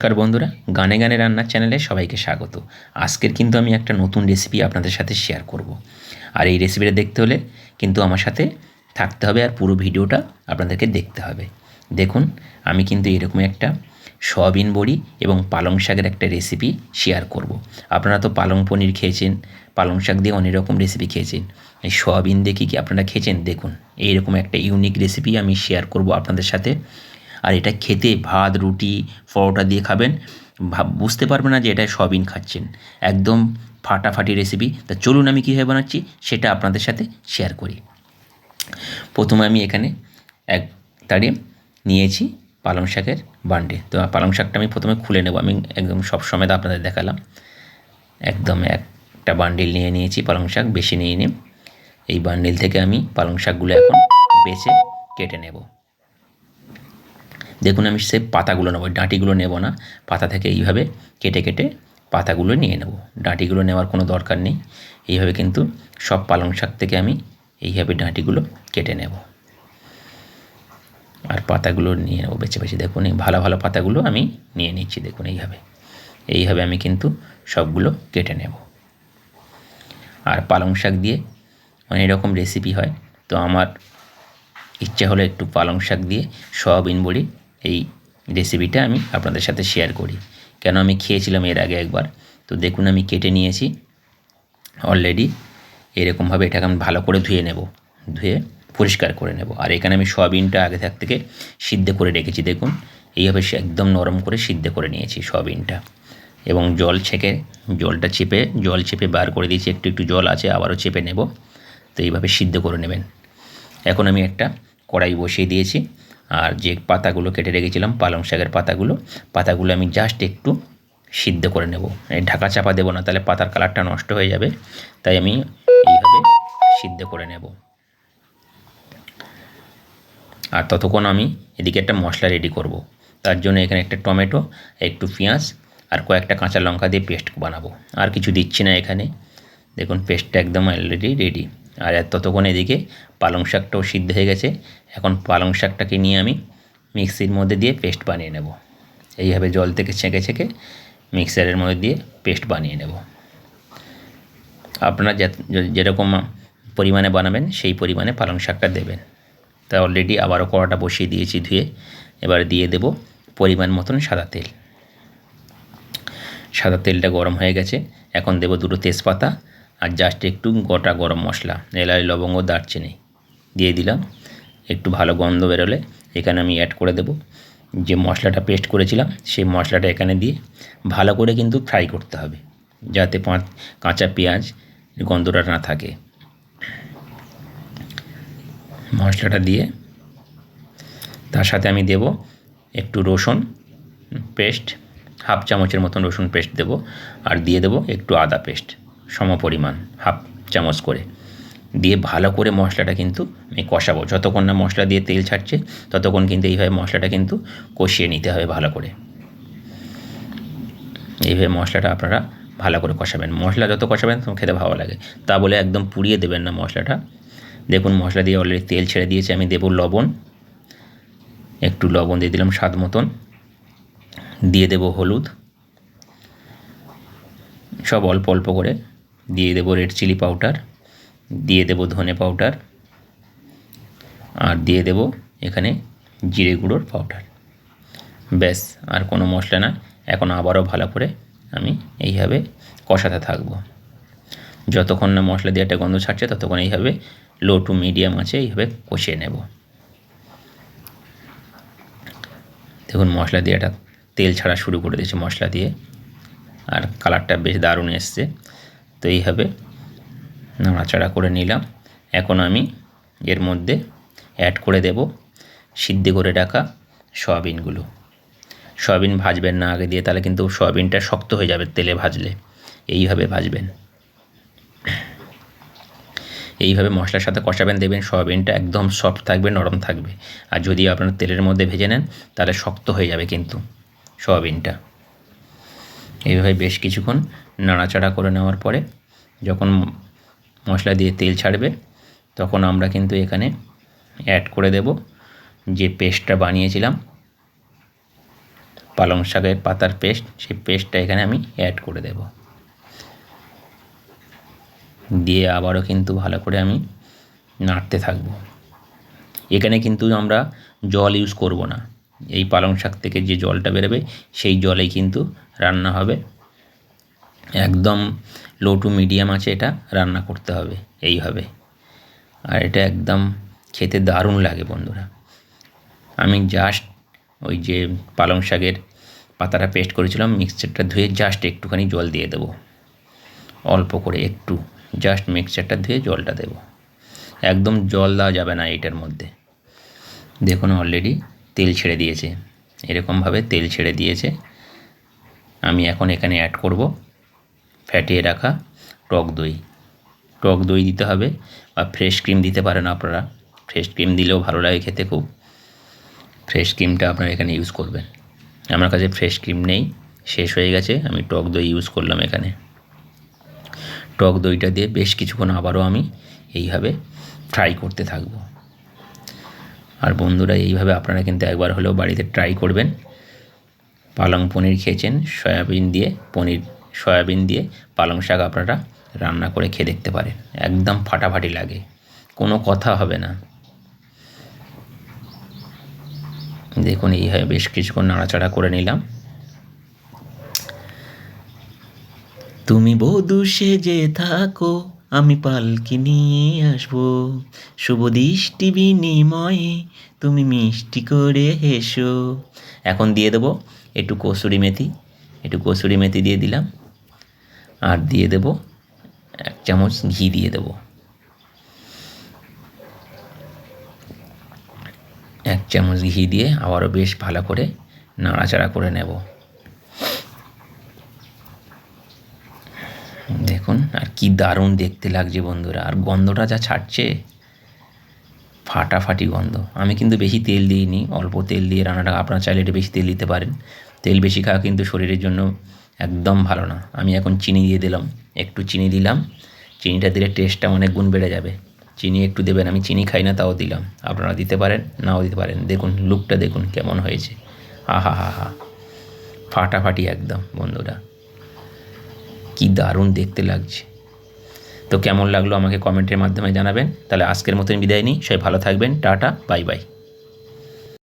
নমস্কার বন্ধুরা, গানে গানে রান্নার চ্যানেলে সবাইকে স্বাগত। আজকের কিন্তু আমি একটা নতুন রেসিপি আপনাদের সাথে শেয়ার করব। আর এই রেসিপিটা দেখতে হলে কিন্তু আমার সাথে থাকতে হবে আর পুরো ভিডিওটা আপনাদেরকে দেখতে হবে। দেখুন, আমি কিন্তু এরকম একটা সয়াবিন বড়ি এবং পালং শাকের একটা রেসিপি শেয়ার করব। আপনারা তো পালং পনির খেয়েছেন, পালং শাক দিয়ে অনেক রকম রেসিপি খেয়েছেন। এই সয়াবিন দিয়ে কি কী আপনারা খেয়েছেন, দেখুন। এইরকম একটা ইউনিক রেসিপি আমি শেয়ার করব আপনাদের সাথে। আর এটা খেতে ভাত, রুটি, পরোটা দিয়ে খাবেন। বুঝতে পারবে না যে এটা সয়াবিন খাচ্ছেন। একদম ফাটাফাটি রেসিপি তা চলুন আমি কীভাবে বানাচ্ছি সেটা আপনাদের সাথে শেয়ার করি। প্রথমে আমি এখানে এক তাড়ে নিয়েছি পালং শাকের বান্ডে। তো পালং শাকটা আমি প্রথমে খুলে নেব। আমি একদম সব সময় আপনাদের দেখালাম। একদম একটা বান্ডিল নিয়ে নিয়েছি পালং শাক, বেশি নিয়ে নিই এই বান্ডিল থেকে আমি পালং শাকগুলো এখন বেছে কেটে নেব। দেখুন আমি সে পাতাগুলো নেব, ডাঁটিগুলো নেব না, পাতা থেকে এইভাবে কেটে কেটে পাতাগুলো নিয়ে নেব। ডাঁটিগুলো নেওয়ার কোনো দরকার নেই, এইভাবে কিন্তু সব পালং শাক থেকে আমি এইভাবে ডাঁটিগুলো কেটে নেব। আর পাতাগুলো নিয়ে নেব, বেছে বেছে দেখুন, এই ভালো ভালো পাতাগুলো আমি নিয়ে নিচ্ছি, দেখুন এইভাবে। এইভাবে আমি কিন্তু সবগুলো কেটে নেব। আর পালং শাক দিয়ে অনেক রকম রেসিপি হয়, তো আমার ইচ্ছা হলো একটু পালং শাক দিয়ে সয়াবিন বড়ি এই রেসিপিটা আমি আপনাদের সাথে শেয়ার করি। কেন আমি খেয়েছিলাম এর আগে একবার? তো দেখুন, আমি কেটে নিয়েছি। অলরেডি এরকমভাবে এটাকে আমি ভালো করে ধুয়ে নেব। ধুয়ে পরিষ্কার করে নেব। আর এখানে আমি সয়াবিনটা আগে থাক থেকে সিদ্ধ করে রেখেছি, দেখুন। এইভাবে সে একদম নরম করে সিদ্ধ করে নিয়েছি সয়াবিনটা। এবং জল ছেঁকে, জলটা চেপে, জল চেপে বার করে দিয়েছি। একটু একটু জল আছে, আবারও চেপে নেব। তো এইভাবে সিদ্ধ করে নেবেন। এখন আমি একটা কড়াই বসিয়ে দিয়েছি। আর যে পাতাগুলো কেটে রেখেছিলাম, পালং শাকের পাতাগুলো পাতাগুলো আমি জাস্ট একটু সিদ্ধ করে নেব। ঢাকা চাপা দেবো না, তাহলে পাতার কালারটা নষ্ট হয়ে যাবে। তাই আমি এইভাবে সিদ্ধ করে নেব। আর ততক্ষণ আমি এদিকে একটা মশলা রেডি করব। তার জন্য এখানে একটা টমেটো, একটু পেঁয়াজ আর কয়েকটা কাঁচা লঙ্কা দিয়ে পেস্ট বানাবো। আর কিছু দিচ্ছি না এখানে। দেখুন পেস্টটা একদম অলরেডি রেডি আর ততক্ষণ এদিকে পালং শাকটাও সিদ্ধ হয়ে গেছে। এখন পালং শাকটাকে নিয়ে আমি মিক্সির মধ্যে দিয়ে পেস্ট বানিয়ে নেব। এইভাবে জল থেকে ছেঁকে ছেঁকে মিক্সারের মধ্যে দিয়ে পেস্ট বানিয়ে নেব। আপনারা যেরকম পরিমাণে বানাবেন, সেই পরিমাণে পালং শাকটা দেবেন। তা অলরেডি আবারও কড়াটা বসিয়ে দিয়েছি ধুয়ে। এবার দিয়ে দেব পরিমাণ মতন সাদা তেল। সাদা তেলটা গরম হয়ে গেছে। এখন দেব দুটো তেজপাতা। আর জাস্ট একটু গোটা গরম মশলা, এলাচ, লবঙ্গ, দারচিনি দিয়ে দিলাম। একটু ভালো গন্ধ বেরোলে এখানে আমি অ্যাড করে দেব। যে মশলাটা পেস্ট করেছিলাম, সেই মশলাটা এখানে দিয়ে ভালো করে কিন্তু ফ্রাই করতে হবে, যাতে পাঁচ, কাঁচা পেঁয়াজ গন্ধটা না থাকে। মশলাটা দিয়ে তার সাথে আমি দেব একটু রসুন পেস্ট হাফ চামচের মতন রসুন পেস্ট দেব, আর দিয়ে দেব একটু আদা পেস্ট সম পরিমাণ হাফ চামচ করে। দিয়ে ভালো করে মশলাটা কিন্তু আমি কষাবো। যতক্ষণ না মশলা দিয়ে তেল ছাড়ছে, ততক্ষণ কিন্তু এইভাবে মশলাটা কিন্তু কষিয়ে নিতে হবে ভালো করে। এইভাবে মশলাটা আপনারা ভালো করে কষাবেন। মশলা যত কষাবেন তখন খেতে ভালো লাগে। তা বলে একদম পুড়িয়ে দেবেন না মশলাটা। দেখুন, মশলা দিয়ে অলরেডি তেল ছেড়ে দিয়েছে। আমি দেবো লবণ। একটু লবণ দিয়ে দিলাম স্বাদ মতন। দিয়ে দেব হলুদ। সব অল্প অল্প করে দিয়ে দেবো রেড চিলি পাউডার দিয়ে দেবো ধনে পাউডার আর দিয়ে দেবো এখানে জিরে গুঁড়োর পাউডার ব্যাস, আর কোনো মশলা না, এখন আবারও ভালো করে আমি এইভাবে কষাতে থাকব। যতক্ষণ না মশলা দিয়ে একটা গন্ধ ছাড়ছে, ততক্ষণ এইভাবে লো টু মিডিয়াম আছে, এইভাবে কষিয়ে নেব। দেখুন, মশলা দিয়ে একটা তেল ছাড়া শুরু করে দিয়েছে মশলা দিয়ে, আর কালারটা বেশ দারুণ এসছে। তো এইভাবে নাড়াচাড়া করে নিলাম। এখন আমি এর মধ্যে অ্যাড করে দেব সিদ্ধ করে রাখা সয়াবিনগুলো। সয়াবিন ভাজবেন না আগে দিয়ে, তাহলে কিন্তু সয়াবিনটা শক্ত হয়ে যাবে তেলে ভাজলে। এইভাবে ভাজবেন। এইভাবে মশলার সাথে কষাবেন দেবেন সয়াবিনটা একদম সফট থাকবে, নরম থাকবে। আর যদি আপনার তেলের মধ্যে ভেজে নেন, তাহলে শক্ত হয়ে যাবে কিন্তু সয়াবিনটা। এইভাবে বেশ কিছুক্ষণ নাড়াচাড়া করে নেওয়ার পরে যখন মশলা দিয়ে তেল ছাড়বে, তখন আমরা কিন্তু এখানে অ্যাড করে দেব যে পেস্টটা বানিয়েছিলাম, পালং শাকের পাতার পেস্ট সেই পেস্টটা এখানে আমি অ্যাড করে দেব। দিয়ে আবারও কিন্তু ভালো করে আমি নাড়তে থাকব। এখানে কিন্তু আমরা জল ইউজ করব না। এই পালং শাক থেকে যে জলটা বেরোবে, সেই জলেই কিন্তু রান্না হবে। একদম লো টু মিডিয়াম আছে এটা, রান্না করতে হবে, এইভাবে। আর এটা একদম খেতে দারুণ লাগে বন্ধুরা। আমি জাস্ট ওই যে পালং শাকের পাতাটা পেস্ট করেছিলাম মিক্সচারটা ধুয়ে জাস্ট একটুখানি জল দিয়ে দেবো। অল্প করে একটু জাস্ট মিক্সচারটা ধুয়ে জলটা দেবো। একদম জল দেওয়া যাবে না এইটার মধ্যে। দেখুন অলরেডি তেল ছেড়ে দিয়েছে। এরকমভাবে তেল ছেড়ে দিয়েছে। আমি এখন এখানে অ্যাড করব। ফ্যাটিয়ে রাখা টক দই। টক দই দিতে হবে বা ফ্রেশ ক্রিম দিতে পারেন আপনারা। ফ্রেশ ক্রিম দিলেও ভালো লাগে খেতে খুব। ফ্রেশ ক্রিমটা আপনারা এখানে ইউজ করবেন। আমার কাছে ফ্রেশ ক্রিম নেই, শেষ হয়ে গেছে, আমি টক দই ইউজ করলাম এখানে। টক দইটা দিয়ে বেশ কিছুক্ষণ আবারও আমি এইভাবে ফ্রাই করতে থাকব। আর বন্ধুরা, এইভাবে আপনারা কিন্তু একবার হলেও বাড়িতে ট্রাই করবেন। পালং পনির খেয়েছেন, সয়াবিন দিয়ে পনির সয়াবিন দিয়ে পালং শাক আপনারা রান্না করে খেয়ে দেখতে পারেন। একদম ফাটাফাটি লাগে। কোনো কথা হবে না। দেখুন, এইভাবে বেশ কিছুক্ষণ নাড়াচাড়া করে নিলাম। তুমি বধূ সেজে থাকো, আমি পালকি নিয়ে আসব। শুভ দৃষ্টি বিনিময়ে তুমি মিষ্টি করে হেসো। এখন দিয়ে দেবো একটু কসুরি মেথি। একটু কসুরি মেথি দিয়ে দিলাম। আর দিয়ে দেব এক চামচ ঘি দিয়ে দেব। এক চামচ ঘি দিয়ে আবারও বেশ ভালো করে নাড়াচাড়া করে নেব। দেখুন আর কি দারুণ দেখতে লাগছে বন্ধুরা, আর গন্ধটা যা ছাড়ছে, ফাটাফাটি গন্ধ। আমি কিন্তু বেশি তেল দিইনি, অল্প তেল দিয়ে রান্নাটা, আপনারা চাইলে বেশি তেল দিতে পারেন। তেল বেশি খাওয়া কিন্তু শরীরের জন্য একদম ভালো না। আমি এখন চিনি দিয়ে দিলাম, একটু চিনি দিলাম। চিনিটা দিলে টেস্টটা অনেক গুণ বেড়ে যাবে। চিনি একটু দেবেন, আমি চিনি খাই না, তাও দিলাম। আপনারা দিতে পারেন, নাও দিতে পারেন। দেখুন লুকটা দেখুন কেমন হয়েছে। আহা হা হা। ফাটাফাটি একদম, বন্ধুরা। কি দারুণ দেখতে লাগছে। তো কেমন লাগল আমাকে কমেন্টের মাধ্যমে জানাবেন। তাহলে আজকের মতন বিদায় নিই। সবাই ভালো থাকবেন। Tata bye bye